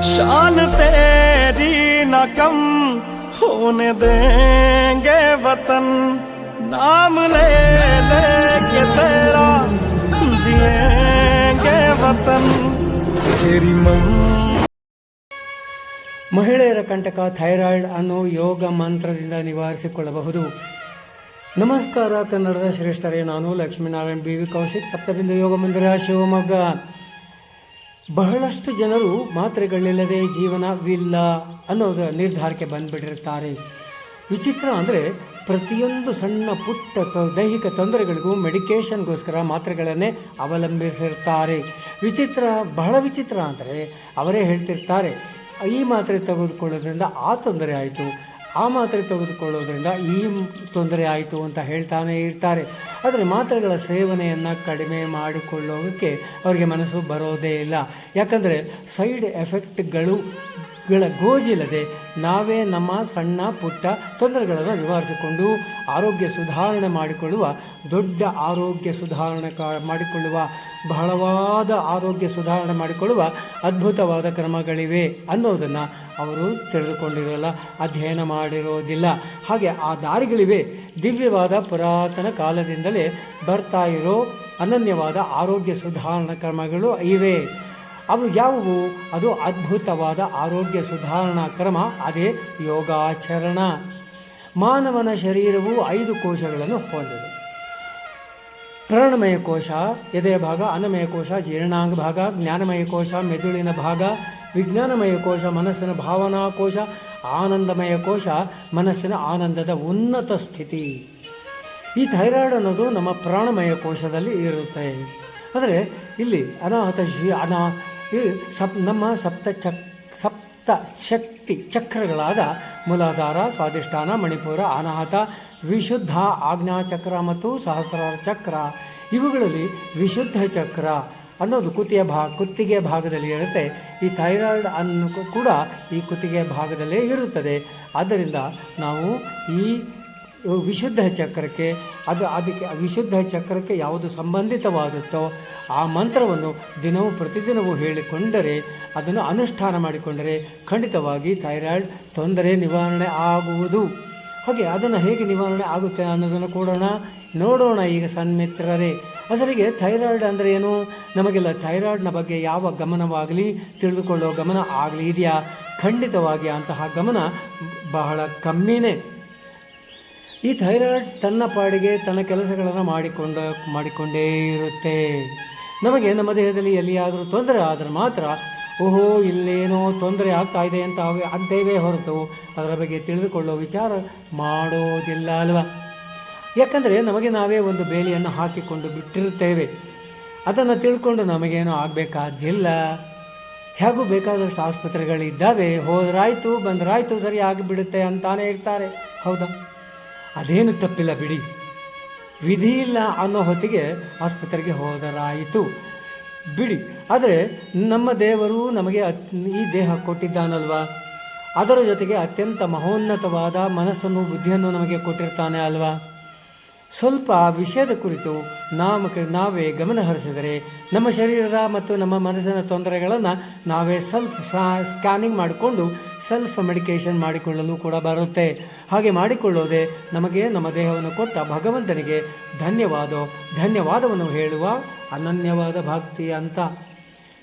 शान तेरी न कम होने देंगे वतन नाम ले लेके तेरा जिएंगे वतन तेरी मन ಮಹಿಳೆಯರ ಕಂಟಕ ಥೈರಾಯ್ಡ್ ಅನ್ನು ಯೋಗ ಮಂತ್ರದಿಂದ ನಿವಾರಿಸಿಕೊಳ್ಳಬಹುದು ನಮಸ್ಕಾರ ಕನ್ನಡದ ಶ್ರೇಷ್ಠರೇ ನಾನು ಲಕ್ಷ್ಮೀನಾರಾಯಣ್ ಬಿ ವಿ ಕೌಶಿಕ್ ಸಪ್ತಬಿಂದು ಯೋಗ ಮಂದಿರ ಶಿವಮೊಗ್ಗ ಬಹಳಷ್ಟು ಜನರು ಮಾತ್ರೆಗಳಿಲ್ಲದೆ ಜೀವನವಿಲ್ಲ ಅನ್ನೋದು ನಿರ್ಧಾರಕ್ಕೆ ಬಂದುಬಿಟ್ಟಿರ್ತಾರೆ. ವಿಚಿತ್ರ ಅಂದರೆ ಪ್ರತಿಯೊಂದು ಸಣ್ಣ ಪುಟ್ಟ ದೈಹಿಕ ತೊಂದರೆಗಳಿಗೂ ಮೆಡಿಕೇಷನ್ಗೋಸ್ಕರ ಮಾತ್ರೆಗಳನ್ನೇ ಅವಲಂಬಿಸಿರ್ತಾರೆ. ವಿಚಿತ್ರ, ಬಹಳ ವಿಚಿತ್ರ ಅಂದರೆ ಅವರೇ ಹೇಳ್ತಿರ್ತಾರೆ, ಈ ಮಾತ್ರೆ ತೆಗೆದುಕೊಳ್ಳೋದ್ರಿಂದ ಆ ತೊಂದರೆ ಆಯಿತು ಆ ಮಾತ್ರೆ ತೆಗೆದುಕೊಳ್ಳೋದ್ರಿಂದ ಈ ತೊಂದರೆ ಆಯಿತು ಅಂತ ಹೇಳ್ತಾನೆ ಇರ್ತಾರೆ. ಆದರೆ ಮಾತ್ರೆಗಳ ಸೇವನೆಯನ್ನು ಕಡಿಮೆ ಮಾಡಿಕೊಳ್ಳೋದಕ್ಕೆ ಅವರಿಗೆ ಮನಸ್ಸು ಬರೋದೇ ಇಲ್ಲ. ಯಾಕಂದರೆ ಸೈಡ್ ಎಫೆಕ್ಟ್ಗಳು ಗಳ ಗೋಜಿಲ್ಲದೆ ನಾವೇ ನಮ್ಮ ಸಣ್ಣ ಪುಟ್ಟ ತೊಂದರೆಗಳನ್ನು ನಿವಾರಿಸಿಕೊಂಡು ಆರೋಗ್ಯ ಸುಧಾರಣೆ ಮಾಡಿಕೊಳ್ಳುವ, ದೊಡ್ಡ ಆರೋಗ್ಯ ಸುಧಾರಣೆ ಮಾಡಿಕೊಳ್ಳುವ, ಬಹಳವಾದ ಆರೋಗ್ಯ ಸುಧಾರಣೆ ಮಾಡಿಕೊಳ್ಳುವ ಅದ್ಭುತವಾದ ಕ್ರಮಗಳಿವೆ ಅನ್ನೋದನ್ನು ಅವರು ತಿಳಿದುಕೊಂಡಿರಲ್ಲ. ಅಧ್ಯಯನ ಮಾಡಿರೋದಿಲ್ಲ. ಹಾಗೆ ಆ ದಾರಿಗಳಿವೆ. ದಿವ್ಯವಾದ ಪುರಾತನ ಕಾಲದಿಂದಲೇ ಬರ್ತಾ ಇರೋ ಅನನ್ಯವಾದ ಆರೋಗ್ಯ ಸುಧಾರಣಾ ಕ್ರಮಗಳು ಇವೆ. ಅವು ಯಾವುವು? ಅದು ಅದ್ಭುತವಾದ ಆರೋಗ್ಯ ಸುಧಾರಣಾ ಕ್ರಮ, ಅದೇ ಯೋಗಾಚರಣ. ಮಾನವನ ಶರೀರವು ಐದು ಕೋಶಗಳನ್ನು ಹೊಂದಿದೆ. ಪ್ರಾಣಮಯ ಕೋಶ, ಎದೆಯ ಭಾಗ ಅನ್ನಮಯ ಕೋಶ, ಜೀರ್ಣಾಂಗ ಭಾಗ, ಜ್ಞಾನಮಯ ಕೋಶ, ಮೆದುಳಿನ ಭಾಗ, ವಿಜ್ಞಾನಮಯ ಕೋಶ, ಮನಸ್ಸಿನ ಭಾವನಾ ಕೋಶ, ಆನಂದಮಯ ಕೋಶ, ಮನಸ್ಸಿನ ಆನಂದದ ಉನ್ನತ ಸ್ಥಿತಿ. ಈ ಥೈರಾಯ್ಡ್ ಅನ್ನೋದು ನಮ್ಮ ಪ್ರಾಣಮಯ ಕೋಶದಲ್ಲಿ ಇರುತ್ತೆ. ಆದರೆ ಇಲ್ಲಿ ಅನಾಹುತ ಅನಾ ಸಪ್, ನಮ್ಮ ಸಪ್ತ ಚಕ್, ಸಪ್ತ ಶಕ್ತಿ ಚಕ್ರಗಳಾದ ಮೂಲಾಧಾರ, ಸ್ವಾಧಿಷ್ಠಾನ, ಮಣಿಪುರ, ಅನಾಹತ, ವಿಶುದ್ಧ ಆಜ್ಞಾ ಚಕ್ರ ಮತ್ತು ಸಹಸ್ರಾರ ಚಕ್ರ. ಇವುಗಳಲ್ಲಿ ವಿಶುದ್ಧ ಚಕ್ರ ಅನ್ನೋದು ಕುತಿಯ ಭಾ ಕುತ್ತಿಗೆ ಭಾಗದಲ್ಲಿ ಇರುತ್ತೆ. ಈ ಥೈರಾಯ್ಡ್ ಅನ್ನು ಕೂಡ ಈ ಕುತ್ತಿಗೆ ಭಾಗದಲ್ಲೇ ಇರುತ್ತದೆ. ಆದ್ದರಿಂದ ನಾವು ಈ ವಿಶುದ್ಧ ಚಕ್ರಕ್ಕೆ, ಅದು ಅದಕ್ಕೆ ವಿಶುದ್ಧ ಚಕ್ರಕ್ಕೆ ಯಾವುದು ಸಂಬಂಧಿತವಾಗುತ್ತೋ ಆ ಮಂತ್ರವನ್ನು ದಿನವೂ ಪ್ರತಿದಿನವೂ ಹೇಳಿಕೊಂಡರೆ, ಅದನ್ನು ಅನುಷ್ಠಾನ ಮಾಡಿಕೊಂಡರೆ ಖಂಡಿತವಾಗಿ ಥೈರಾಯ್ಡ್ ತೊಂದರೆ ನಿವಾರಣೆ ಆಗುವುದು. ಹಾಗೆ ಅದನ್ನು ಹೇಗೆ ನಿವಾರಣೆ ಆಗುತ್ತೆ ಅನ್ನೋದನ್ನು ಕೊಡೋಣ ನೋಡೋಣ ಈಗ ಸನ್ಮಿತ್ರರೇ. ಅಸಲಿಗೆ ಥೈರಾಯ್ಡ್ ಅಂದರೆ ಏನು? ನಮಗೆಲ್ಲ ಥೈರಾಯ್ಡ್ನ ಬಗ್ಗೆ ಯಾವ ಗಮನವಾಗಲಿ, ತಿಳಿದುಕೊಳ್ಳೋ ಗಮನ ಆಗಲಿ ಇದೆಯಾ ಖಂಡಿತವಾಗಿ ಅಂತಹ ಗಮನ ಬಹಳ ಕಮ್ಮಿನೇ. ಈ ಥೈರಾಯ್ಡ್ ತನ್ನ ಪಾಡಿಗೆ ತನ್ನ ಕೆಲಸಗಳನ್ನು ಮಾಡಿಕೊಂಡ ಮಾಡಿಕೊಂಡೇ ಇರುತ್ತೆ. ನಮಗೆ ನಮ್ಮ ದೇಹದಲ್ಲಿ ಎಲ್ಲಿಯಾದರೂ ತೊಂದರೆ ಆದರೆ ಮಾತ್ರ, ಓಹೋ, ಇಲ್ಲೇನೋ ತೊಂದರೆ ಆಗ್ತಾ ಇದೆ ಅಂತ ಅಂತೇವೇ ಹೊರತು ಅದರ ಬಗ್ಗೆ ತಿಳಿದುಕೊಳ್ಳೋ ವಿಚಾರ ಮಾಡೋದಿಲ್ಲ ಅಲ್ವಾ? ಯಾಕಂದರೆ ನಮಗೆ ನಾವೇ ಒಂದು ಬೇಲಿಯನ್ನು ಹಾಕಿಕೊಂಡು ಬಿಟ್ಟಿರುತ್ತೇವೆ. ಅದನ್ನು ತಿಳ್ಕೊಂಡು ನಮಗೇನೋ ಆಗಬೇಕಾದಿಲ್ಲ ಹೇಗೂ ಬೇಕಾದಷ್ಟು ಆಸ್ಪತ್ರೆಗಳಿದ್ದಾವೆ, ಹೋದ್ರಾಯ್ತು ಬಂದ್ರಾಯ್ತು ಸರಿ ಆಗಿಬಿಡುತ್ತೆ ಅಂತಾನೆ ಇರ್ತಾರೆ. ಹೌದಾ? ಅದೇನು ತಪ್ಪಿಲ್ಲ ಬಿಡಿ. ವಿಧಿ ಇಲ್ಲ ಅನ್ನೋ ಹೊತ್ತಿಗೆ ಆಸ್ಪತ್ರೆಗೆ ಹೋದರಾಯಿತು. ಬಿಡಿ, ಆದರೆ ನಮ್ಮ ದೇವರು ನಮಗೆ ಈ ದೇಹ ಕೊಟ್ಟಿದ್ದಾನಲ್ವಾ? ಅದರ ಜೊತೆಗೆ ಅತ್ಯಂತ ಮಹೋನ್ನತವಾದ ಮನಸ್ಸನ್ನು, ಬುದ್ಧಿಯನ್ನು ನಮಗೆ ಕೊಟ್ಟಿರ್ತಾನೆ ಅಲ್ವಾ? ಸ್ವಲ್ಪ ಆ ವಿಷಯದ ಕುರಿತು ನಾಮ ನಾವೇ ಗಮನ ಹರಿಸಿದರೆ ನಮ್ಮ ಶರೀರದ ಮತ್ತು ನಮ್ಮ ಮನಸ್ಸಿನ ತೊಂದರೆಗಳನ್ನು ನಾವೇ ಸೆಲ್ಫ್ ಸ್ಕ್ಯಾನಿಂಗ್ ಮಾಡಿಕೊಂಡು ಸೆಲ್ಫ್ ಮೆಡಿಕೇಷನ್ ಮಾಡಿಕೊಳ್ಳಲು ಕೂಡ ಬರುತ್ತೆ. ಹಾಗೆ ಮಾಡಿಕೊಳ್ಳೋದೆ ನಮಗೆ ನಮ್ಮ ದೇಹವನ್ನು ಕೊಟ್ಟ ಭಗವಂತನಿಗೆ ಧನ್ಯವಾದ. ಧನ್ಯವಾದವನ್ನು ಹೇಳುವ ಅನನ್ಯವಾದ ಭಕ್ತಿ ಅಂತ.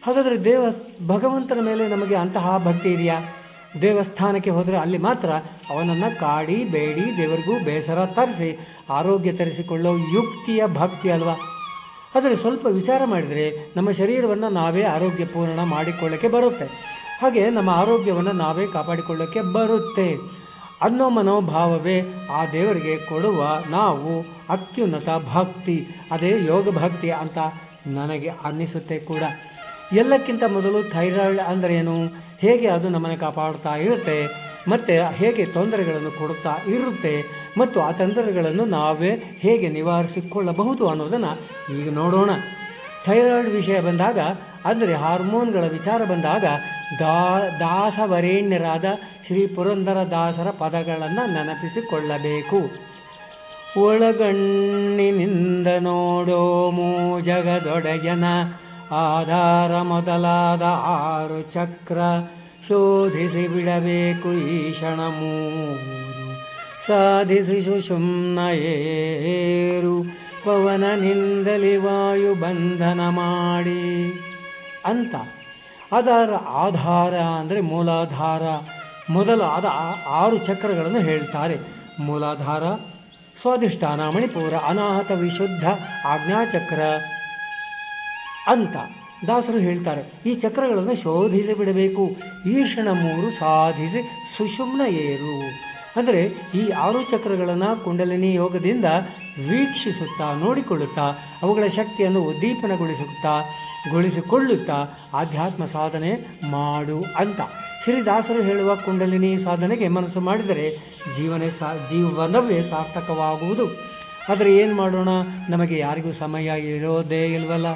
ಹಾಗಾದರೆ ದೇವ ಭಗವಂತನ ಮೇಲೆ ನಮಗೆ ಅಂತಹ ಭಕ್ತಿ ಇದೆಯಾ? ದೇವಸ್ಥಾನಕ್ಕೆ ಹೋದರೆ ಅಲ್ಲಿ ಮಾತ್ರ ಅವನನ್ನು ಕಾಡಿ, ಬೇಡಿ, ದೇವರಿಗೂ ಬೇಸರ ತರಿಸಿ, ಆರೋಗ್ಯ ತರಿಸಿಕೊಳ್ಳೋ ಯುಕ್ತಿಯ ಭಕ್ತಿ ಅಲ್ವಾ? ಆದರೆ ಸ್ವಲ್ಪ ವಿಚಾರ ಮಾಡಿದರೆ ನಮ್ಮ ಶರೀರವನ್ನು ನಾವೇ ಆರೋಗ್ಯಪೂರ್ಣ ಮಾಡಿಕೊಳ್ಳೋಕ್ಕೆ ಬರುತ್ತೆ. ಹಾಗೆ ನಮ್ಮ ಆರೋಗ್ಯವನ್ನು ನಾವೇ ಕಾಪಾಡಿಕೊಳ್ಳೋಕ್ಕೆ ಬರುತ್ತೆ. ಅನ್ನೋ ಮನೋಭಾವವೇ ಆ ದೇವರಿಗೆ ಕೊಡುವ ನಾವು ಅತ್ಯುನ್ನತ ಭಕ್ತಿ. ಅದೇ ಯೋಗ ಭಕ್ತಿ ಅಂತ ನನಗೆ ಅನ್ನಿಸುತ್ತೆ ಕೂಡ. ಎಲ್ಲಕ್ಕಿಂತ ಮೊದಲು ಥೈರಾಯ್ಡ್ ಅಂದರೆ ಏನು? ಹೇಗೆ ಅದು ನಮ್ಮನ್ನು ಕಾಪಾಡ್ತಾ ಇರುತ್ತೆ? ಮತ್ತು ಹೇಗೆ ತೊಂದರೆಗಳನ್ನು ಕೊಡುತ್ತಾ ಇರುತ್ತೆ? ಮತ್ತು ಆ ತೊಂದರೆಗಳನ್ನು ನಾವೇ ಹೇಗೆ ನಿವಾರಿಸಿಕೊಳ್ಳಬಹುದು ಅನ್ನೋದನ್ನು ಈಗ ನೋಡೋಣ. ಥೈರಾಯ್ಡ್ ವಿಷಯ ಬಂದಾಗ, ಅಂದರೆ ಹಾರ್ಮೋನ್ಗಳ ವಿಚಾರ ಬಂದಾಗ, ದಾ, ದಾಸವರೇಣ್ಯರಾದ ಶ್ರೀ ಪುರಂದರ ದಾಸರ ಪದಗಳನ್ನು ನೆನಪಿಸಿಕೊಳ್ಳಬೇಕು. ಒಳಗಣ್ಣಿನಿಂದ ನೋಡೋ ಜಗದೊಡೆಯನ ಆಧಾರ ಮೊದಲಾದ ಆರು ಚಕ್ರ ಶೋಧಿಸಿ ಬಿಡಬೇಕು ಈಶಣ ಮೂರು. ಸಾಧಿಸಿ ಸುಷುಮ್ನ ಏರು ಪವನನಿಂದಲಿ ವಾಯು ಬಂಧನ ಮಾಡಿ. ಅಂತ. ಅದರ ಆಧಾರ ಅಂದರೆ ಮೂಲಾಧಾರ. ಮೊದಲಾದ ಆರು ಚಕ್ರಗಳನ್ನು ಹೇಳ್ತಾರೆ. ಮೂಲಾಧಾರ, ಸ್ವಾಧಿಷ್ಠಾನ, ಮಣಿಪುರ, ಅನಾಹತ, ವಿಶುದ್ಧ, ಆಜ್ಞಾಚಕ್ರ. ಅಂತ ದಾಸರು ಹೇಳ್ತಾರೆ. ಈ ಚಕ್ರಗಳನ್ನು ಶೋಧಿಸಿ ಬಿಡಬೇಕು. ಈಶಣ ಮೂರು ಸಾಧಿಸಿ ಸುಷುಮ್ನ ಏರು. ಅಂದರೆ ಈ ಆರು ಚಕ್ರಗಳನ್ನು ಕುಂಡಲಿನಿ ಯೋಗದಿಂದ ವೀಕ್ಷಿಸುತ್ತಾ, ನೋಡಿಕೊಳ್ಳುತ್ತಾ, ಅವುಗಳ ಶಕ್ತಿಯನ್ನು ಉದ್ದೀಪನಗೊಳಿಸುತ್ತಾ, ಗೊಳಿಸಿಕೊಳ್ಳುತ್ತಾ ಆಧ್ಯಾತ್ಮ ಸಾಧನೆ ಮಾಡು ಅಂತ. ಶ್ರೀದಾಸರು ಹೇಳುವ ಕುಂಡಲಿನಿ ಸಾಧನೆಗೆ ಮನಸ್ಸು ಮಾಡಿದರೆ ಜೀವನ ಸಾ, ಜೀವನವೇ ಸಾರ್ಥಕವಾಗುವುದು. ಆದರೆ ಏನು ಮಾಡೋಣ? ನಮಗೆ ಯಾರಿಗೂ ಸಮಯ ಇರೋದೇ ಇಲ್ವಲ್ಲ.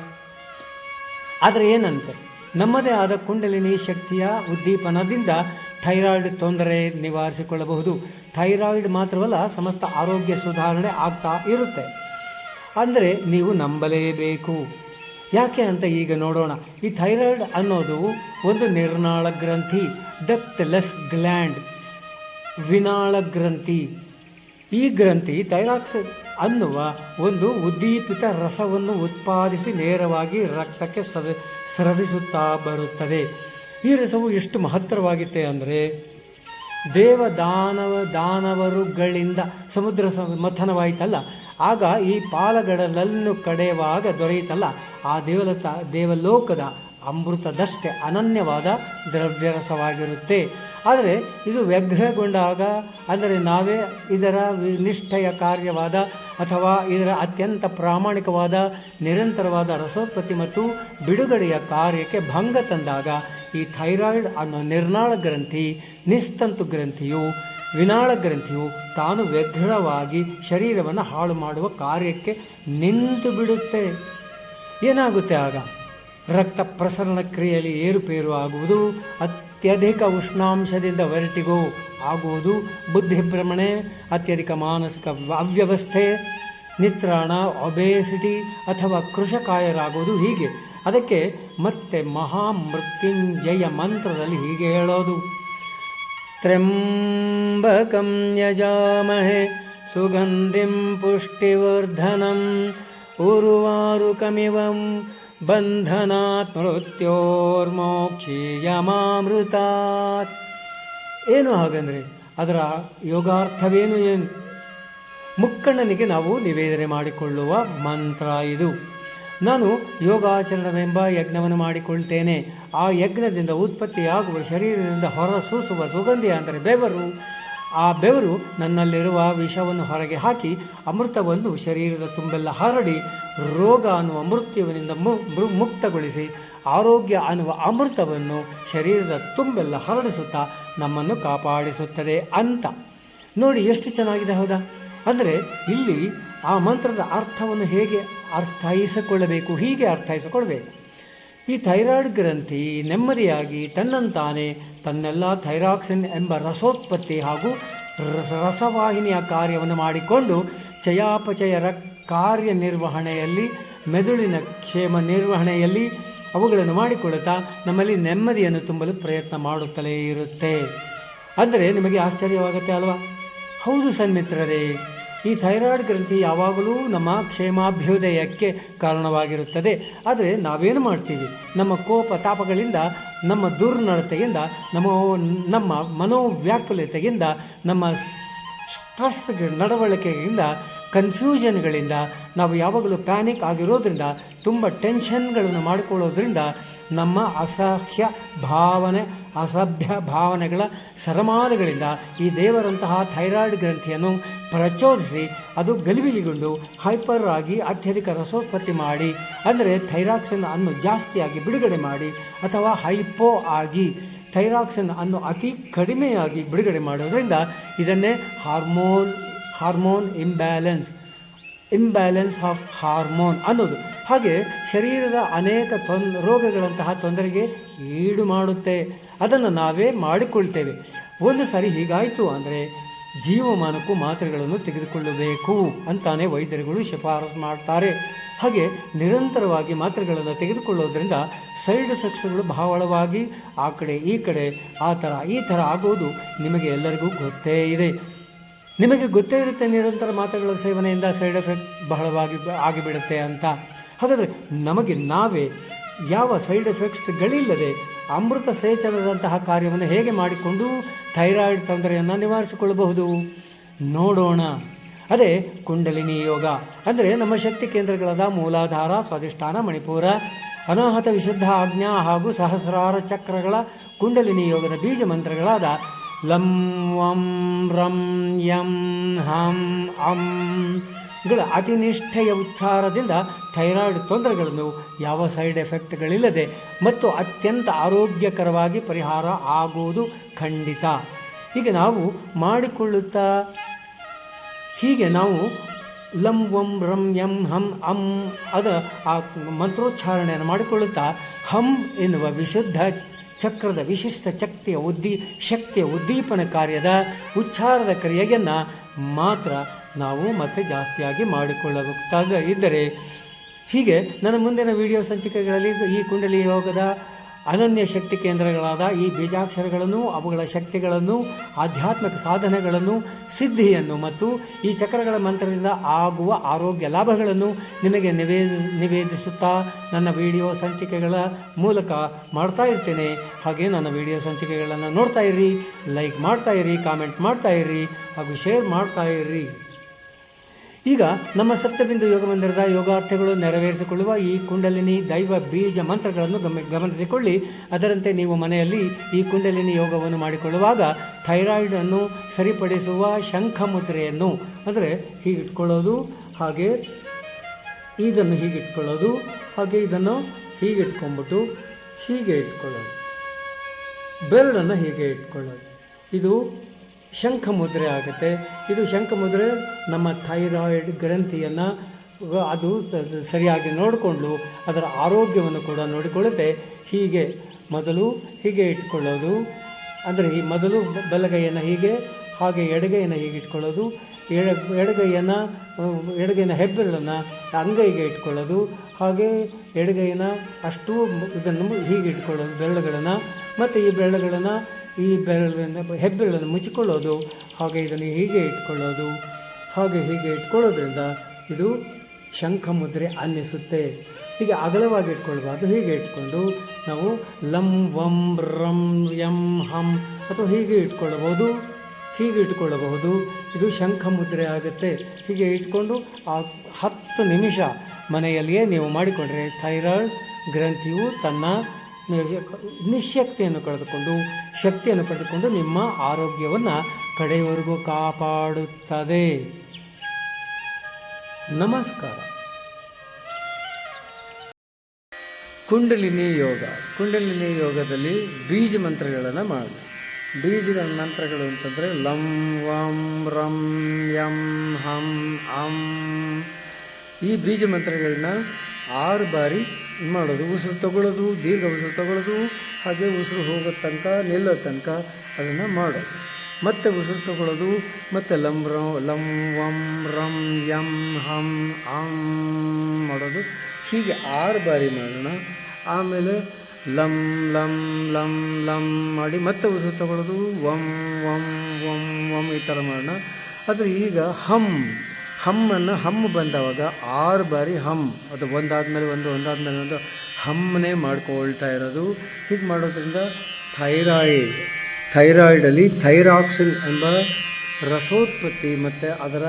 ಆದರೆ ಏನಂತೆ? ನಮ್ಮದೇ ಆದ ಕುಂಡಲಿನಿ ಶಕ್ತಿಯ ಉದ್ದೀಪನದಿಂದ ಥೈರಾಯ್ಡ್ ತೊಂದರೆ ನಿವಾರಿಸಿಕೊಳ್ಳಬಹುದು. ಥೈರಾಯ್ಡ್ ಮಾತ್ರವಲ್ಲ, ಸಮಸ್ತ ಆರೋಗ್ಯ ಸುಧಾರಣೆ ಆಗ್ತಾ ಇರುತ್ತೆ. ಅಂದರೆ ನೀವು ನಂಬಲೇಬೇಕು. ಯಾಕೆ ಅಂತ ಈಗ ನೋಡೋಣ. ಈ ಥೈರಾಯ್ಡ್ ಅನ್ನೋದು ಒಂದು ನಿರ್ನಾಳ ಗ್ರಂಥಿ, ಡಕ್ಟ್ಲೆಸ್ ಗ್ಲ್ಯಾಂಡ್. ವಿನಾಳ ಗ್ರಂಥಿ. ಈ ಗ್ರಂಥಿ ಥೈರಾಕ್ಸೈಡ್ ಅನ್ನುವ ಒಂದು ಉದ್ದೀಪಿತ ರಸವನ್ನು ಉತ್ಪಾದಿಸಿ ನೇರವಾಗಿ ರಕ್ತಕ್ಕೆ ಸವ, ಸ್ರವಿಸುತ್ತಾ ಬರುತ್ತದೆ. ಈ ರಸವು ಎಷ್ಟು ಮಹತ್ತರವಾಗಿತ್ತೆ ಅಂದರೆ ದೇವ ದಾನವ ದಾನವರುಗಳಿಂದ ಸಮುದ್ರ ಮಥನವಾಯಿತಲ್ಲ. ಆಗ ಈ ಪಾಲಗಡಲನ್ನು ಕಡೆಯುವಾಗ ದೊರೆಯಿತಲ್ಲ. ಆ ದೇವಲತ, ದೇವಲೋಕದ ಅಮೃತದಷ್ಟೇ ಅನನ್ಯವಾದ ದ್ರವ್ಯರಸವಾಗಿರುತ್ತೆ. ಆದರೆ ಇದು ವ್ಯಗ್ರಗೊಂಡಾಗ, ಅಂದರೆ ನಾವೇ ಇದರ ನಿಷ್ಠೆಯ ಕಾರ್ಯವಾದ ಅಥವಾ ಇದರ ಅತ್ಯಂತ ಪ್ರಾಮಾಣಿಕವಾದ, ನಿರಂತರವಾದ ರಸೋತ್ಪತ್ತಿ ಮತ್ತು ಬಿಡುಗಡೆಯ ಕಾರ್ಯಕ್ಕೆ ಭಂಗ ತಂದಾಗ, ಈ ಥೈರಾಯ್ಡ್ ಅನ್ನೋ ನಿರ್ನಾಳ ಗ್ರಂಥಿ, ನಿಸ್ತಂತು ಗ್ರಂಥಿಯು, ವಿನಾಳ ಗ್ರಂಥಿಯು ತಾನು ವ್ಯಗ್ರವಾಗಿ ಶರೀರವನ್ನು ಹಾಳು ಮಾಡುವ ಕಾರ್ಯಕ್ಕೆ ನಿಂತು ಬಿಡುತ್ತೆ. ಏನಾಗುತ್ತೆ ಆಗ? ರಕ್ತ ಪ್ರಸರಣ ಕ್ರಿಯೆಯಲ್ಲಿ ಏರುಪೇರು ಆಗುವುದು ಅತ್ಯಧಿಕ ಉಷ್ಣಾಂಶದಿಂದ ವೆರಟಿಗೋ ಆಗುವುದು ಬುದ್ಧಿಭ್ರಮಣೆ, ಅತ್ಯಧಿಕ ಮಾನಸಿಕ ಅವ್ಯವಸ್ಥೆ, ನಿತ್ರಾಣ, ಒಬೇಸಿಟಿ ಅಥವಾ ಕೃಷಕಾಯರಾಗುವುದು ಹೀಗೆ. ಅದಕ್ಕೆ ಮತ್ತೆ ಮಹಾಮೃತ್ಯುಂಜಯ ಮಂತ್ರದಲ್ಲಿ ಹೀಗೆ ಹೇಳೋದು. ತ್ರ್ಯಂಬಕಂ ಯಜಾಮಹೆ ಸುಗಂಧಿಂ ಪುಷ್ಟಿವರ್ಧನಂ, ಉರುವಾರುಕಮಿವಂ ಬಂಧನಾತ್ ಮೃತ್ಯೋರ್ಮೋಕ್ಷೀಯಮಾಮೃತಾತ್ ಏನು ಹಾಗಂದರೆ ಅದರ ಯೋಗಾರ್ಥವೇನು ಏನು? ಮುಕ್ಕಣ್ಣನಿಗೆ ನಾವು ನಿವೇದನೆ ಮಾಡಿಕೊಳ್ಳುವ ಮಂತ್ರ ಇದು. ನಾನು ಯೋಗಾಚರಣವೆಂಬ ಯಜ್ಞವನ್ನು ಮಾಡಿಕೊಳ್ತೇನೆ. ಆ ಯಜ್ಞದಿಂದ ಉತ್ಪತ್ತಿಯಾಗುವ ಶರೀರದಿಂದ ಹೊರ ಸೂಸುವ ಸುಗಂಧಿ, ಅಂದರೆ ಬೆವರು ಆ ಬೆವರು ನನ್ನಲ್ಲಿರುವ ವಿಷವನ್ನು ಹೊರಗೆ ಹಾಕಿ ಅಮೃತವನ್ನು ಶರೀರದ ತುಂಬೆಲ್ಲ ಹರಡಿ ರೋಗ ಅನ್ನುವ ಮೃತ್ಯುವಿನಿಂದ ಮುಕ್ತಗೊಳಿಸಿ ಆರೋಗ್ಯ ಅನ್ನುವ ಅಮೃತವನ್ನು ಶರೀರದ ತುಂಬೆಲ್ಲ ಹರಡಿಸುತ್ತಾ ನಮ್ಮನ್ನು ಕಾಪಾಡಿಸುತ್ತದೆ ಅಂತ. ನೋಡಿ ಎಷ್ಟು ಚೆನ್ನಾಗಿದೆ ಹೌದಾ? ಅಂದರೆ ಇಲ್ಲಿ ಆ ಮಂತ್ರದ ಅರ್ಥವನ್ನು ಹೇಗೆ ಅರ್ಥೈಸಿಕೊಳ್ಳಬೇಕು, ಹೀಗೆ ಅರ್ಥೈಸಿಕೊಳ್ಬೇಕು ಈ ಥೈರಾಯ್ಡ್ ಗ್ರಂಥಿ ನೆಮ್ಮದಿಯಾಗಿ ತನ್ನಂತಾನೆ ತನ್ನೆಲ್ಲ ಥೈರಾಕ್ಸಿನ್ ಎಂಬ ರಸೋತ್ಪತ್ತಿ ಹಾಗೂ ರಸ ರಸವಾಹಿನಿಯ ಕಾರ್ಯವನ್ನು ಮಾಡಿಕೊಂಡು ಚಯಾಪಚಯ ರ ಕಾರ್ಯನಿರ್ವಹಣೆಯಲ್ಲಿ, ಮೆದುಳಿನ ಕ್ಷೇಮ ನಿರ್ವಹಣೆಯಲ್ಲಿ ಅವುಗಳನ್ನು ಮಾಡಿಕೊಳ್ಳುತ್ತಾ ನಮ್ಮಲ್ಲಿ ನೆಮ್ಮದಿಯನ್ನು ತುಂಬಲು ಪ್ರಯತ್ನ ಮಾಡುತ್ತಲೇ ಇರುತ್ತೆ. ಅಂದರೆ ನಿಮಗೆ ಆಶ್ಚರ್ಯವಾಗುತ್ತೆ ಅಲ್ವಾ? ಹೌದು ಸನ್ಮಿತ್ರರೇ ಈ ಥೈರಾಯ್ಡ್ ಗ್ರಂಥಿ ಯಾವಾಗಲೂ ನಮ್ಮ ಕ್ಷೇಮಾಭ್ಯುದಯಕ್ಕೆ ಕಾರಣವಾಗಿರುತ್ತದೆ. ಆದರೆ ನಾವೇನು ಮಾಡ್ತೀವಿ? ನಮ್ಮ ಕೋಪ ತಾಪಗಳಿಂದ, ನಮ್ಮ ದುರ್ನಡತೆಯಿಂದ, ನಮ್ಮ ನಮ್ಮ ಮನೋವ್ಯಾಕುಲತೆಯಿಂದ, ನಮ್ಮ ಸ್ಟ್ರೆಸ್ ನಡವಳಿಕೆಯಿಂದ ಕನ್ಫ್ಯೂಷನ್ಗಳಿಂದ ನಾವು ಯಾವಾಗಲೂ ಪ್ಯಾನಿಕ್ ಆಗಿರೋದ್ರಿಂದ, ತುಂಬ ಟೆನ್ಷನ್ಗಳನ್ನು ಮಾಡಿಕೊಳ್ಳೋದ್ರಿಂದ ನಮ್ಮ ಅಸಹ್ಯ ಭಾವನೆ, ಅಸಭ್ಯ ಭಾವನೆಗಳ ಸರಮಾಲೆಗಳಿಂದ ಈ ದೇವರಂತಹ ಥೈರಾಯ್ಡ್ ಗ್ರಂಥಿಯನ್ನು ಪ್ರಚೋದಿಸಿ, ಅದು ಗಲಿಬಿಲಿಗೊಂಡು ಹೈಪರ್ ಆಗಿ ಅತ್ಯಧಿಕ ರಸೋತ್ಪತ್ತಿ ಮಾಡಿ, ಅಂದರೆ ಥೈರಾಕ್ಸಿನ್ ಅನ್ನು ಜಾಸ್ತಿಯಾಗಿ ಬಿಡುಗಡೆ ಮಾಡಿ, ಅಥವಾ ಹೈಪೋ ಆಗಿ ಥೈರಾಕ್ಸಿನ್ ಅನ್ನು ಅತಿ ಕಡಿಮೆಯಾಗಿ ಬಿಡುಗಡೆ ಮಾಡೋದರಿಂದ ಇದನ್ನೇ hormone hormone imbalance imbalance of hormone ಅನ್ನೋದು. ಹಾಗೆ ಶರೀರದ ಅನೇಕ ತೊನ್, ರೋಗಗಳಂತಹ ತೊಂದರೆಗೆ ಈಡು ಮಾಡುತ್ತೆ. ಅದನ್ನು ನಾವೇ ಮಾಡಿಕೊಳ್ತೇವೆ. ಒಂದು ಸಾರಿ ಹೀಗಾಯಿತು ಅಂದರೆ ಜೀವಮಾನಕ್ಕೂ ಮಾತ್ರೆಗಳನ್ನು ತೆಗೆದುಕೊಳ್ಳಬೇಕು ಅಂತಾನೆ ವೈದ್ಯರುಗಳು ಶಿಫಾರಸು ಮಾಡ್ತಾರೆ. ಹಾಗೆ ನಿರಂತರವಾಗಿ ಮಾತ್ರೆಗಳನ್ನು ತೆಗೆದುಕೊಳ್ಳೋದ್ರಿಂದ ಸೈಡ್ ಎಫೆಕ್ಟ್ಸ್ಗಳು ಬಹಳವಾಗಿ ಆ ಕಡೆ ಈ ಕಡೆ ಆ ಥರ ಈ ಥರ ಆಗೋದು ನಿಮಗೆ ಎಲ್ಲರಿಗೂ ಗೊತ್ತೇ ಇದೆ. ನಿಮಗೆ ಗೊತ್ತೇ ಇರುತ್ತೆ ನಿರಂತರ ಮಾತ್ರೆಗಳ ಸೇವನೆಯಿಂದ ಸೈಡ್ ಎಫೆಕ್ಟ್ ಬಹಳವಾಗಿ ಆಗಿಬಿಡುತ್ತೆ ಅಂತ. ಹಾಗಾದರೆ ನಮಗೆ ನಾವೇ ಯಾವ ಸೈಡ್ ಎಫೆಕ್ಟ್ಸ್ಗಳಿಲ್ಲದೆ ಅಮೃತ ಸೇಚನದಂತಹ ಕಾರ್ಯವನ್ನು ಹೇಗೆ ಮಾಡಿಕೊಂಡು ಥೈರಾಯ್ಡ್ ತೊಂದರೆಯನ್ನು ನಿವಾರಿಸಿಕೊಳ್ಳಬಹುದು? ನೋಡೋಣ. ಅದೇ ಕುಂಡಲಿನಿ ಯೋಗ. ಅಂದರೆ ನಮ್ಮ ಶಕ್ತಿ ಕೇಂದ್ರಗಳಾದ ಮೂಲಾಧಾರ, ಸ್ವಾಧಿಷ್ಠಾನ, ಮಣಿಪುರ, ಅನಾಹತ ವಿಶುದ್ಧ ಆಜ್ಞಾ ಹಾಗೂ ಸಹಸ್ರಾರ ಚಕ್ರಗಳ ಕುಂಡಲಿನಿ ಯೋಗದ ಬೀಜ ಮಂತ್ರಗಳಾದ ಲಂ ವಂ ರಂ ಯಂ ಹಂ ಅಂ. ಗಳ ಅತಿನಿಷ್ಠೆಯ ಉಚ್ಚಾರದಿಂದ ಥೈರಾಯ್ಡ್ ತೊಂದರೆಗಳನ್ನು ಯಾವ ಸೈಡ್ ಎಫೆಕ್ಟ್ಗಳಿಲ್ಲದೆ ಮತ್ತು ಅತ್ಯಂತ ಆರೋಗ್ಯಕರವಾಗಿ ಪರಿಹಾರ ಆಗುವುದು ಖಂಡಿತ. ಹೀಗೆ ನಾವು ಮಾಡಿಕೊಳ್ಳುತ್ತಾ, ಹೀಗೆ ನಾವು ಲಂ ವಂ ರಂ ಯಂ ಹಂ ಅಂ ಅದ ಆ ಮಂತ್ರೋಚ್ಚಾರಣೆಯನ್ನು ಮಾಡಿಕೊಳ್ಳುತ್ತಾ, ಹಂ ಎನ್ನುವ ವಿಶುದ್ಧ ಚಕ್ರದ ವಿಶಿಷ್ಟ ಶಕ್ತಿಯ ಉದ್ದಿ, ಶಕ್ತಿಯ ಉದ್ದೀಪನ ಕಾರ್ಯದ ಉಚ್ಚಾರದ ಕ್ರಿಯೆಯನ್ನು ಮಾತ್ರ ನಾವು ಮತ್ತೆ ಜಾಸ್ತಿಯಾಗಿ ಮಾಡಿಕೊಳ್ಳಬೇಕಾದ ಇದ್ದರೆ ಹೀಗೆ ನನ್ನ ಮುಂದಿನ ವಿಡಿಯೋ ಸಂಚಿಕೆಗಳಲ್ಲಿ ಈ ಕುಂಡಲಿ ಯೋಗದ ಅನನ್ಯ ಶಕ್ತಿ ಕೇಂದ್ರಗಳಾದ ಈ ಬೀಜಾಕ್ಷರಗಳನ್ನು, ಅವುಗಳ ಶಕ್ತಿಗಳನ್ನು, ಆಧ್ಯಾತ್ಮಿಕ ಸಾಧನೆಗಳನ್ನು, ಸಿದ್ಧಿಯನ್ನು ಮತ್ತು ಈ ಚಕ್ರಗಳ ಮಂತ್ರದಿಂದ ಆಗುವ ಆರೋಗ್ಯ ಲಾಭಗಳನ್ನು ನಿಮಗೆ ನಿವೇದ, ನಿವೇದಿಸುತ್ತಾ ನನ್ನ ವಿಡಿಯೋ ಸಂಚಿಕೆಗಳ ಮೂಲಕ ಮಾಡ್ತಾ ಇರ್ತೇನೆ. ಹಾಗೆ ನನ್ನ ವಿಡಿಯೋ ಸಂಚಿಕೆಗಳನ್ನು ನೋಡ್ತಾ ಇರಿ ಲೈಕ್ ಮಾಡ್ತಾ ಇರಿ ಕಾಮೆಂಟ್ ಮಾಡ್ತಾ ಇರಿ ಹಾಗೂ ಶೇರ್ ಮಾಡ್ತಾ ಇರಿ ಈಗ ನಮ್ಮ ಸಪ್ತಬಿಂದು ಯೋಗ ಮಂದಿರದ ಯೋಗಾರ್ಥಗಳು ನೆರವೇರಿಸಿಕೊಳ್ಳುವ ಈ ಕುಂಡಲಿನಿ ದೈವ ಬೀಜ ಮಂತ್ರಗಳನ್ನು ಗಮ, ಗಮನಿಸಿಕೊಳ್ಳಿ. ಅದರಂತೆ ನೀವು ಮನೆಯಲ್ಲಿ ಈ ಕುಂಡಲಿನಿ ಯೋಗವನ್ನು ಮಾಡಿಕೊಳ್ಳುವಾಗ ಥೈರಾಯ್ಡ್ ಅನ್ನು ಸರಿಪಡಿಸುವ ಶಂಖ ಮುದ್ರೆಯನ್ನು ಅಂದರೆ ಹೀಗಿಟ್ಕೊಳ್ಳೋದು, ಹಾಗೆ ಇದನ್ನು ಹೀಗಿಟ್ಕೊಳ್ಳೋದು, ಹಾಗೆ ಇದನ್ನು ಹೀಗಿಟ್ಕೊಂಡ್ಬಿಟ್ಟು ಹೀಗೆ ಇಟ್ಕೊಳ್ಳೋದು. ಬೆರಳನ್ನು ಹೀಗೆ ಇಟ್ಕೊಳ್ಳೋದು. ಇದು ಶಂಖ ಮುದ್ರೆ ಆಗುತ್ತೆ. ಇದು ಶಂಖ ಮುದ್ರೆ ನಮ್ಮ ಥೈರಾಯ್ಡ್ ಗ್ರಂಥಿಯನ್ನು ಅದು ಸರಿಯಾಗಿ ನೋಡಿಕೊಂಡು ಅದರ ಆರೋಗ್ಯವನ್ನು ಕೂಡ ನೋಡಿಕೊಳ್ಳುತ್ತೆ. ಹೀಗೆ ಮೊದಲು ಹೀಗೆ ಇಟ್ಕೊಳ್ಳೋದು, ಅಂದರೆ ಈ ಮೊದಲು ಬಲಗೈಯನ್ನು ಹೀಗೆ, ಹಾಗೆ ಎಡಗೈಯನ್ನು ಹೀಗೆ ಇಟ್ಕೊಳ್ಳೋದು, ಎಡ, ಎಡಗೈಯನ್ನು ಎಡಗೈನ ಹೆಬ್ಬೆರಳನ್ನು ಅಂಗೈಗೆ ಇಟ್ಕೊಳ್ಳೋದು, ಹಾಗೆ ಎಡಗೈನ ಅಷ್ಟು ಇದನ್ನು ಹೀಗೆ ಇಟ್ಕೊಳ್ಳೋದು ಬೆರಳುಗಳನ್ನು. ಮತ್ತು ಈ ಬೆರಳುಗಳನ್ನು ಈ ಬೆರಳನ್ನು ಹೆಬ್ಬೆರಳನ್ನು ಮುಚ್ಚಿಕೊಳ್ಳೋದು, ಹಾಗೆ ಇದನ್ನು ಹೀಗೆ ಇಟ್ಕೊಳ್ಳೋದು, ಹಾಗೆ ಹೀಗೆ ಇಟ್ಕೊಳ್ಳೋದ್ರಿಂದ ಇದು ಶಂಖ ಮುದ್ರೆ ಅನ್ನಿಸುತ್ತೆ. ಹೀಗೆ ಅಗಲವಾಗಿ ಇಟ್ಕೊಳ್ಬಾರ್ದು, ಹೀಗೆ ಇಟ್ಕೊಂಡು ನಾವು ಲಂ ವಂ ರಂ ಯಂ ಹಂ ಅಥವಾ ಹೀಗೆ ಇಟ್ಕೊಳ್ಳಬಹುದು ಹೀಗೆ ಇಟ್ಕೊಳ್ಳಬಹುದು. ಇದು ಶಂಖ ಮುದ್ರೆ ಆಗುತ್ತೆ. ಹೀಗೆ ಇಟ್ಕೊಂಡು ಆ ಹತ್ತು ನಿಮಿಷ ಮನೆಯಲ್ಲಿಯೇ ನೀವು ಮಾಡಿಕೊಂಡ್ರೆ ಥೈರಾಯ್ಡ್ ಗ್ರಂಥಿಯು ತನ್ನ ನಿಶಕ್ತಿಯನ್ನು ಕಳೆದುಕೊಂಡು, ಶಕ್ತಿಯನ್ನು ಪಡೆದುಕೊಂಡು ನಿಮ್ಮ ಆರೋಗ್ಯವನ್ನು ಕಡೆಯವರೆಗೂ ಕಾಪಾಡುತ್ತದೆ. ನಮಸ್ಕಾರ. ಕುಂಡಲಿನಿ ಯೋಗ. ಕುಂಡಲಿನಿ ಯೋಗದಲ್ಲಿ ಬೀಜ ಮಂತ್ರಗಳನ್ನು ಮಾಡಿ ಬೀಜದ ಮಂತ್ರಗಳು ಅಂತಂದರೆ ಲಂ ವಂ ರಂ ಯಂ ಹಂ ಅಂ. ಈ ಬೀಜ ಮಂತ್ರಗಳನ್ನ ಆರು ಬಾರಿ ಮಾಡೋದು, ಉಸಿರು ತಗೊಳ್ಳೋದು ದೀರ್ಘ ಉಸಿರು ತಗೊಳ್ಳೋದು ಹಾಗೆ ಉಸಿರು ಹೋಗೋ ತನಕ, ನಿಲ್ಲೋ ತನಕ ಅದನ್ನು ಮಾಡೋದು. ಮತ್ತೆ ಉಸಿರು ತಗೊಳ್ಳೋದು ಮತ್ತು ಲಂ ರ, ಲಂ ವಂ ರಂ ಯಂ ಹಂ ಅಂ ಮಾಡೋದು. ಹೀಗೆ ಆರು ಬಾರಿ ಮಾಡೋಣ. ಆಮೇಲೆ ಲಂ ಲಂ ಲಂ ಲಂ ಮಾಡಿ ಮತ್ತೆ ಉಸಿರು ತಗೊಳ್ಳೋದು ವಂ ವಂ ವಂ ವಂ ಈ ಥರ ಮಾಡೋಣ. ಆದರೆ ಈಗ ಹಮ್ ಹಮ್ಮನ್ನು ಹಮ್ ಬಂದವಾಗ ಆರು ಬಾರಿ ಹಮ್. ಅದು ಒಂದಾದಮೇಲೆ ಒಂದು ಒಂದಾದಮೇಲೆ ಒಂದು. ಹಮ್ಮನೇ ಮಾಡ್ಕೊಳ್ತಾ ಇರೋದು. ಹೀಗೆ ಮಾಡೋದ್ರಿಂದ ಥೈರಾಯ್ಡ್. ಥೈರಾಯ್ಡಲ್ಲಿ ಥೈರಾಕ್ಸಿನ್ ಎಂಬ ರಸೋತ್ಪತ್ತಿ ಮತ್ತು ಅದರ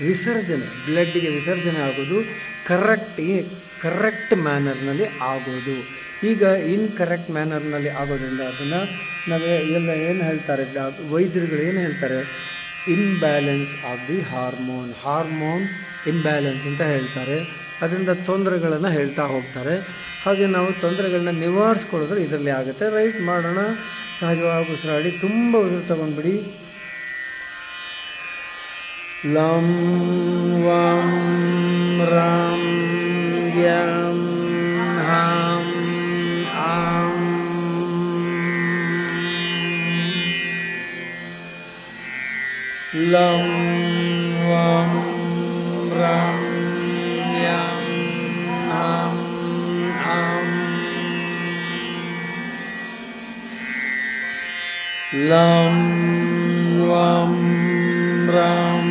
ವಿಸರ್ಜನೆ ಬ್ಲಡ್ಡಿಗೆ ವಿಸರ್ಜನೆ ಆಗೋದು ಕರೆಕ್ಟ್ ಕರೆಕ್ಟ್ ಮ್ಯಾನರ್ನಲ್ಲಿ ಆಗೋದು. ಈಗ ಇನ್ಕರೆಕ್ಟ್ ಮ್ಯಾನರ್ನಲ್ಲಿ ಆಗೋದ್ರಿಂದ ಅದನ್ನು ನಾವು ಎಲ್ಲ ಏನು ಹೇಳ್ತಾರೆ, ವೈದ್ಯರುಗಳು ಏನು ಹೇಳ್ತಾರೆ? Imbalance of the hormone hormone imbalance ಅಂತ ಹೇಳ್ತಾರೆ. ಅದರಿಂದ ತೊಂದರೆಗಳನ್ನು ಹೇಳ್ತಾ ಹೋಗ್ತಾರೆ. ಹಾಗೆ ನಾವು ತೊಂದರೆಗಳನ್ನ ನಿವಾರಿಸ್ಕೊಳ್ಳೋದ್ರೆ ಇದರಲ್ಲಿ ಆಗುತ್ತೆ. ರೈಟ್ ಮಾಡೋಣ. ಸಹಜವಾಗಿ ಉಸಿರಾಡಿ, ತುಂಬ ಉಸಿರು ತಗೊಂಡ್ಬಿಡಿ. ಲಂ ವಂ ರಾಮ್ ಯಂ lâm vọng ram nham am am lâm vọng ram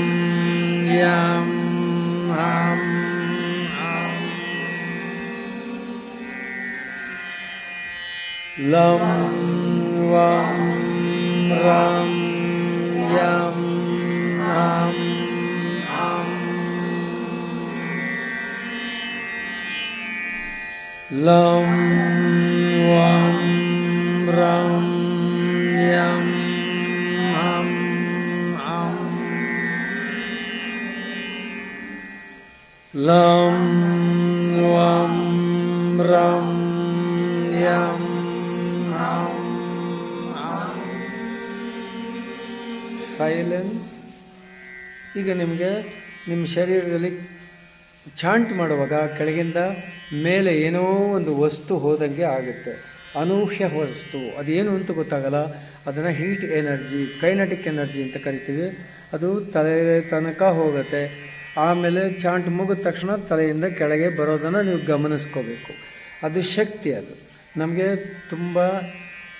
yam ham ham Lam vọng ram nham लं वं रं यं हं हं लं वं रं यं ಹಂ ಸೈಲೆನ್ಸ್ ಈಗ ನಿಮಗೆ ನಿಮ್ಮ ಶರೀರದಲ್ಲಿ ಚಾಂಟ್ ಮಾಡುವಾಗ ಕೆಳಗಿಂದ ಮೇಲೆ ಏನೋ ಒಂದು ವಸ್ತು ಹೋದಂಗೆ ಆಗುತ್ತೆ. ಅನೂಹ್ಯ ವಸ್ತು. ಅದೇನು ಅಂತ ಗೊತ್ತಾಗಲ್ಲ. ಅದನ್ನು ಹೀಟ್ ಎನರ್ಜಿ, ಕೈನಟಿಕ್ ಎನರ್ಜಿ ಅಂತ ಕರಿತೀವಿ. ಅದು ತಲೆ ತನಕ ಹೋಗುತ್ತೆ. ಆಮೇಲೆ ಚಾಂಟ್ ಮುಗಿದ ತಕ್ಷಣ ತಲೆಯಿಂದ ಕೆಳಗೆ ಬರೋದನ್ನು ನೀವು ಗಮನಿಸ್ಕೋಬೇಕು. ಅದು ಶಕ್ತಿ ಅದು. ನಮಗೆ ತುಂಬ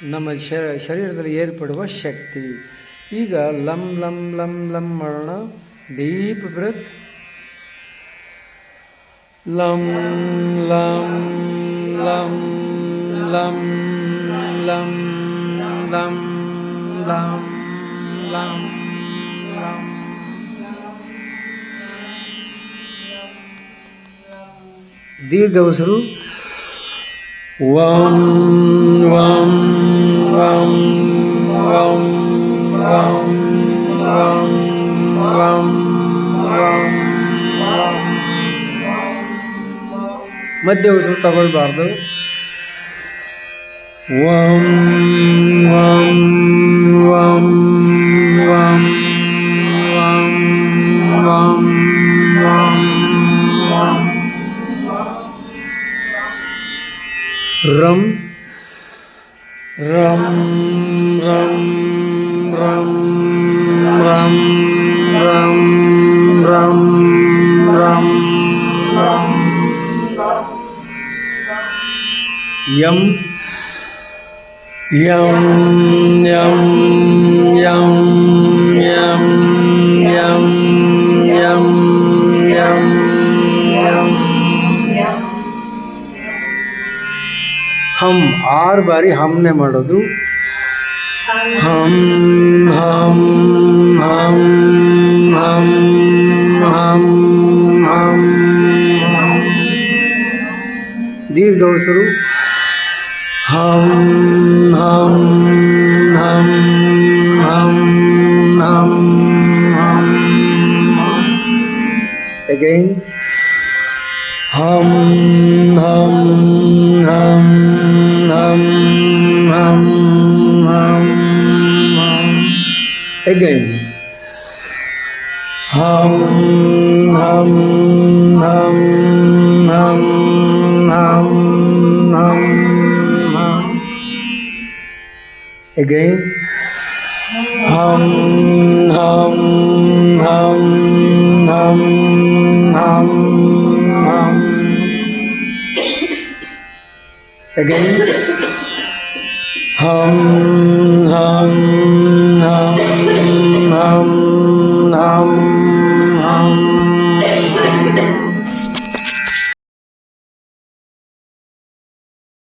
ನಮ್ಮ ಶರೀರದಲ್ಲಿ ಏರ್ಪಡುವ ಶಕ್ತಿ. ಈಗ ಲಂ ಲಂ ಲಂ ಲಂ ಮಾಡೋಣ ಡೀಪ್ ಬ್ರೆತ್ ಲಂ ಲಂ ಲಂ ಲಂ ಲಂ ಲಂ ಲಂ ಲಂ ಲಂ ದೀರ್ಘ ಉಸಿರು ವಂ ವಂ ವಂ ಮಧ್ಯ ಉಸಿರು ತಗೊಳ್ಬಾರ್ದು. ವಂ ವಂ ವಂ ವಂ ವಂ ವಂ. ವಂ ವಂ ರಂ ರಂ ರಂ ರಂ ರಂ. ಯಂ ಯಂ ಯಂ ಯಂ ಯಂ ಯಂ ಯಂ ಆರು ಬಾರಿ ಹಮ್ನೆ ಮಾಡೋದು. ಹಂ ಹಂ ಹಂ ಹಂ ಹಂ ಹಂ ಹಮ್ hum hum hum hum hum hum again hum Again. Hum, hum, hum, hum, hum, hum. Again.